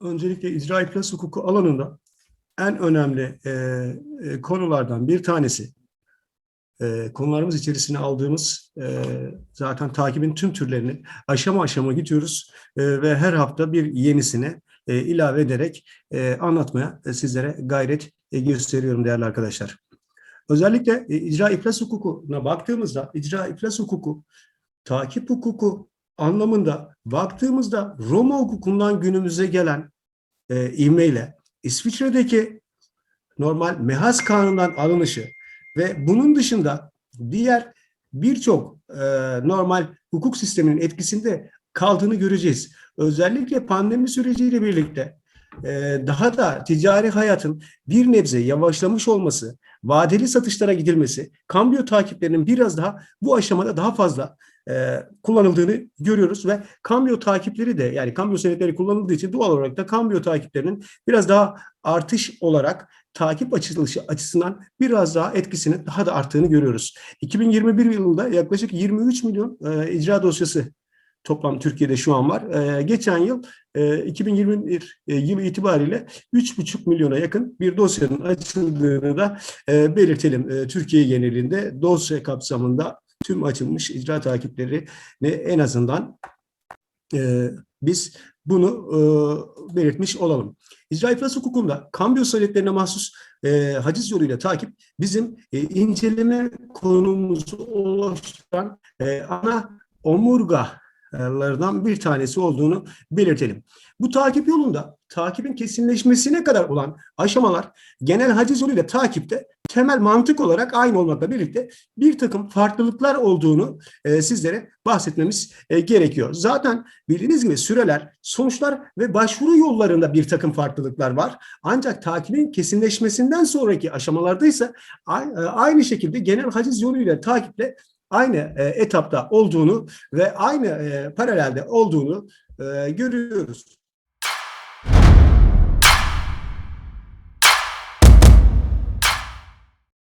öncelikle icra iflas hukuku alanında en önemli e, e, konulardan bir tanesi e, konularımız içerisine aldığımız e, zaten takibin tüm türlerini aşama aşama gidiyoruz e, ve her hafta bir yenisini e, ilave ederek e, anlatmaya e, sizlere gayret e, gösteriyorum değerli arkadaşlar. Özellikle e, icra iflas hukukuna baktığımızda icra iflas hukuku takip hukuku anlamında baktığımızda Roma hukukundan günümüze gelen e, ivmeyle İsviçre'deki normal mehas kanundan alınışı ve bunun dışında diğer birçok e, normal hukuk sisteminin etkisinde kaldığını göreceğiz. Özellikle pandemi süreciyle birlikte daha da ticari hayatın bir nebze yavaşlamış olması, vadeli satışlara gidilmesi, kambiyo takiplerinin biraz daha bu aşamada daha fazla e, kullanıldığını görüyoruz ve kambiyo takipleri de yani kambiyo senetleri kullanıldığı için doğal olarak da kambiyo takiplerinin biraz daha artış olarak takip açılışı açısından biraz daha etkisini daha da arttığını görüyoruz. 2021 yılında yaklaşık 23 milyon e, icra dosyası toplam Türkiye'de şu an var. E, geçen yıl e, 2021 e, yılı itibariyle 3,5 milyona yakın bir dosyanın açıldığını da e, belirtelim. E, Türkiye genelinde dosya kapsamında tüm açılmış icra takipleri ne en azından e, biz bunu e, belirtmiş olalım. İcra iflas hukukunda kambiyo senetlerine mahsus e, haciz yoluyla takip bizim e, inceleme konumuzu oluşturan e, ana omurgalardan bir tanesi olduğunu belirtelim. Bu takip yolunda takibin kesinleşmesine kadar olan aşamalar genel haciz yoluyla takipte temel mantık olarak aynı olmakla birlikte bir takım farklılıklar olduğunu e, sizlere bahsetmemiz e, gerekiyor. Zaten bildiğiniz gibi süreler, sonuçlar ve başvuru yollarında bir takım farklılıklar var. Ancak takibin kesinleşmesinden sonraki aşamalarda ise e, aynı şekilde genel haciz yoluyla takiple aynı e, etapta olduğunu ve aynı e, paralelde olduğunu e, görüyoruz.